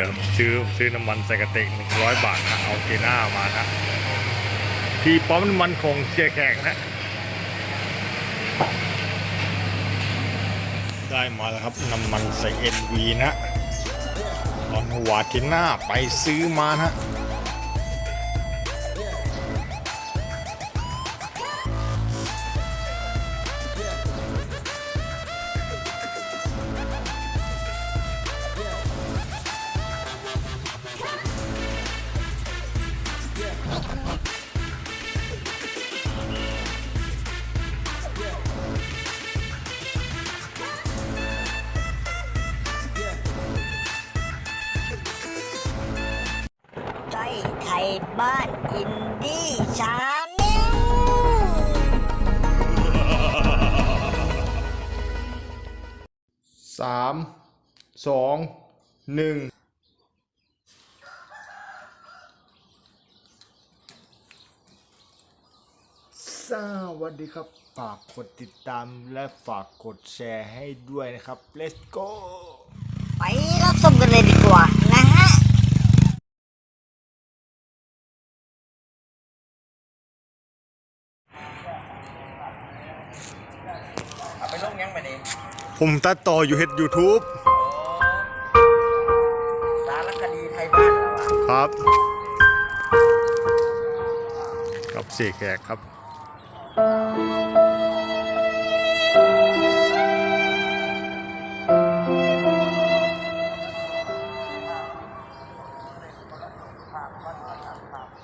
เติมซื้อซื้อน้ำมันใส่กระติกหนึ่งร้อยบาทนะเอาเทน่ามานะที่ป้อมน้ำมันคงเสียแขกนะได้มาแล้วครับน้ำมันใส่เอ็นวีนะตอนวาเทน่าไปซื้อมานะ บ้านอินดี้ชาแนลสามสองหนึ่งสวัสดีครับ ฝากกดติดตามและฝากกดแชร์ให้ด้วยนะครับ let's go ไปรับชมกันเลยดีกว่านะฮะ เอาไปลง ยังไปนี่ผมตัดต่ออยู่เฮ็ด YouTube สารคดีไทยบ้านเหรอวะครับกับเสียแขกครับ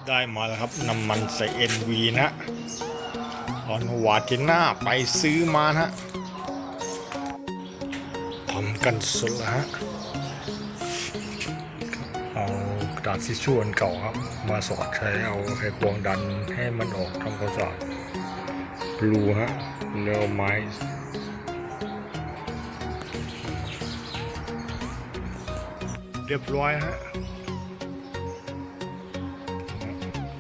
ได้มาแล้วครับน้ำมันใส่ NV นะออนวาเทน่าไปซื้อมานะทำ กันสุดแล้วฮะเอากระดาษทิชชู่อันเก่าครับ มาสอดใช้เอาไขควงดันให้มันออกทำความสะอาดรูฮะแล้วเอไม้เรียบร้อยฮะ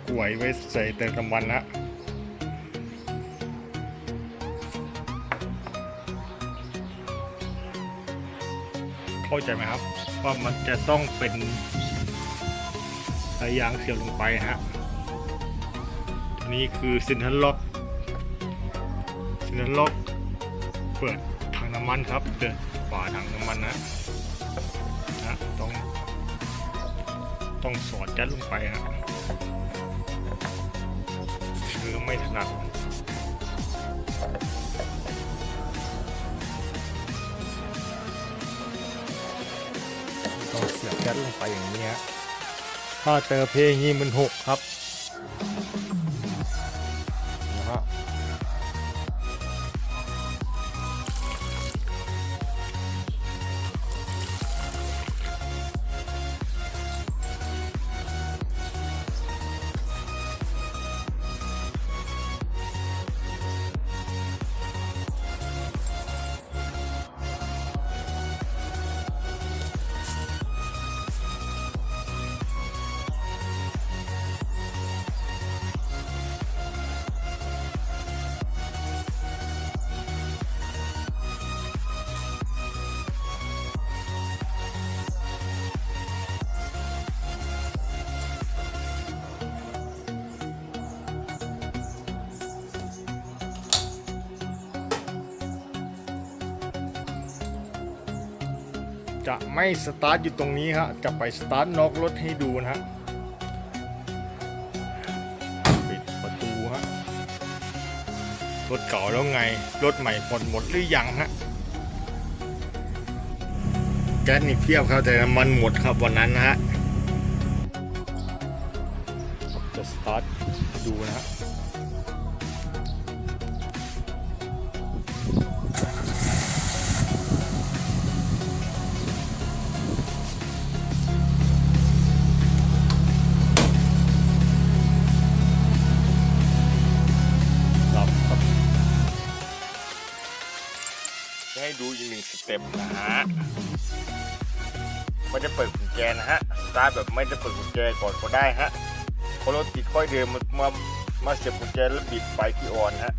กล้วยไว้ใส่เติมน้ำมันฮะ เข้าใจไหมครับ ว่ามันจะต้องเป็นสายยางเสียบลงไปฮะตัวนี้คือซินทันล็อกซินทันล็อกเปิดถังน้ำมันครับเปิดฝาถังน้ำมันนะนะต้องต้องสอดยัดลงไปฮะคือไม่ถนัด ต้องเสียบแก๊สลงไปอย่างนี้ฮะถ้าเจอเพลงนี้มันหกครับ จะไม่สตาร์ทอยู่ตรงนี้ฮะจะไปสตาร์ทนอกรถให้ดูนะฮะปิดประตูฮะรถเก่าแล้วไงรถใหม่ผ่อนหมดหรือยังฮะแก๊สนี่เพียบครับแต่น้ำมันหมดครับวันนั้นนะฮะจะสตาร์ทดูนะฮะ ให้ดูอีกหนึ่งสเต็ปนะฮะไม่ได้เปิดกุญแจนะฮะสตาร์ทแบบไม่ได้เปิดกุญแจก่อนก็ได้ฮะพอรถติดค่อยเดินมามามาเสียบกุญแจแล้วบิดไปที่ออนฮะ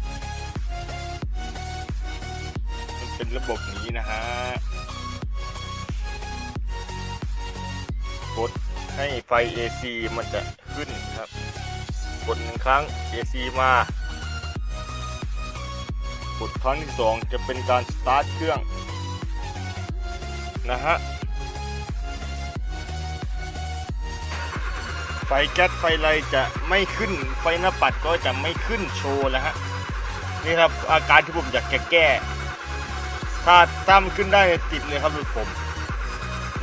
มันเป็นระบบนี้นะฮะกดให้ไฟ AC มันจะขึ้นครับ กดหนึ่งครั้ง AC มา กดครั้งที่สองจะเป็นการสตาร์ทเครื่องนะฮะไฟแก๊สไฟอะไรจะไม่ขึ้นไฟหน้าปัดก็จะไม่ขึ้นโชว์แล้วฮะนี่ครับอาการที่ผมอยากแก้แก้ถ้าถ้มขึ้นได้ติดเลยครับรถผม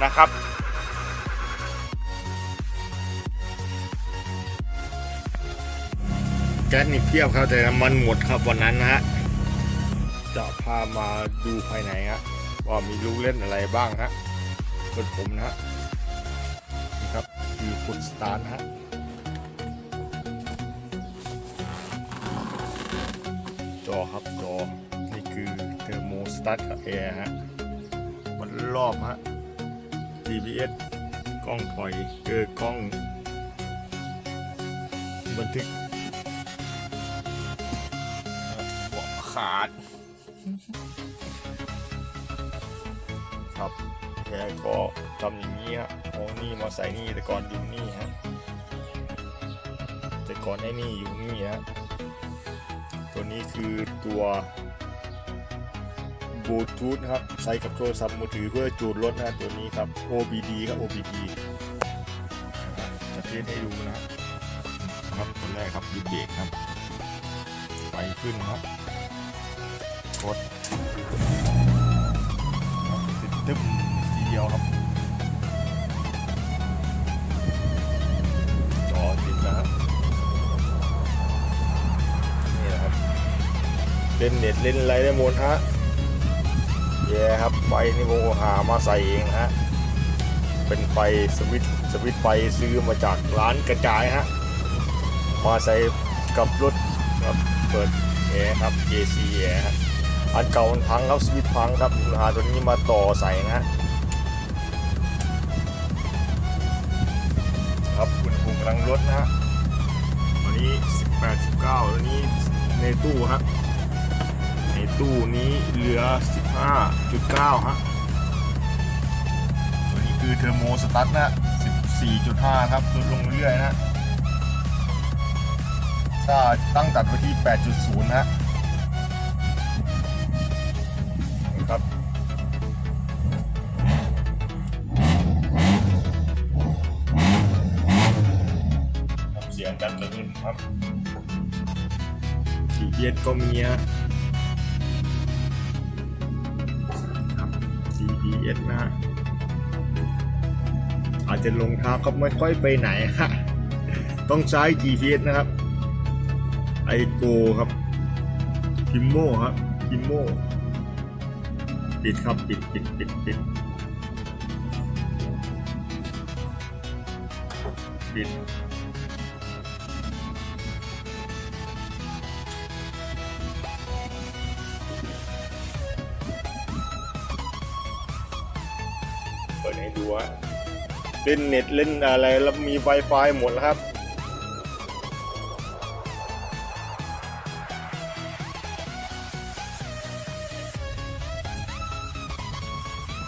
นะครับแก๊สนี่เพียบครับแต่น้ำมันหมดครับวันนั้นนะฮะ จะพามาดูภายในฮะว่ามีลูกเล่นอะไรบ้างฮะรถผมนะฮะนี่ครับคือฟุตสตาร์ทฮะจอครับจอนี่คือเทอร์โมสตาร์ทกับแอร์ฮะมันรอบฮะ GPS กล้องถอยเออกล้อง บันทึกหัวขาด ครับแกก็ทำอย่างนี้ฮะเอานี่มาใส่นี่แต่ก่อนอยู่นี่ฮะแต่ก่อนไอ้นี่อยู่นี่ฮะตัวนี้คือตัวบลูทูธครับใช้กับโทรศัพท์มือถือเพื่อจูดรถนะตัวนี้ครับ OBD ครับ OBD จะเทสให้ดูนะครับตัวแรกครับยึดเบรกครับไฟขึ้นครับ กดติดตึ้มทีเดียวครับ จอติดนะฮะนี่แหละครับเล่นเน็ตเล่นไรได้หมดฮะแย่ครับไฟนี่ผมหามาใส่เองฮะเป็นไฟสวิตช์สวิตไฟซื้อมาจากร้านกระจายฮะมาใส่กับรถครับเปิดแอร์ครับ AC แอร์ฮะ อันเก่ามันพังครับสวิตพังครับหาตัวนี้มาต่อใส่นะครับอุณหภูมิกำลังลดนะฮะวันนี้ 18 19ตัวนี้ในตู้ฮะในตู้นี้เหลือ 15.9 ฮะตัวนี้คือเทอร์โมสตาร์ทนะ14.5 ครับลดลงเรื่อยๆนะถ้าตั้งตัดไว้ที่ 8.0 นะฮะ ครับ GPS ก็มีฮะครับ GPS นะฮะอาจจะลงท้าก็ไม่ค่อยไปไหนฮะต้องใช้ GPS นะครับไอโกครับพิมโมครับพิมโมปิดครับปิดปิดปิดปิดปิด เปิดให้ดูว่าเล่นเน็ตเล่นอะไรแล้วมี Wi-Fi หมดแล้วครับ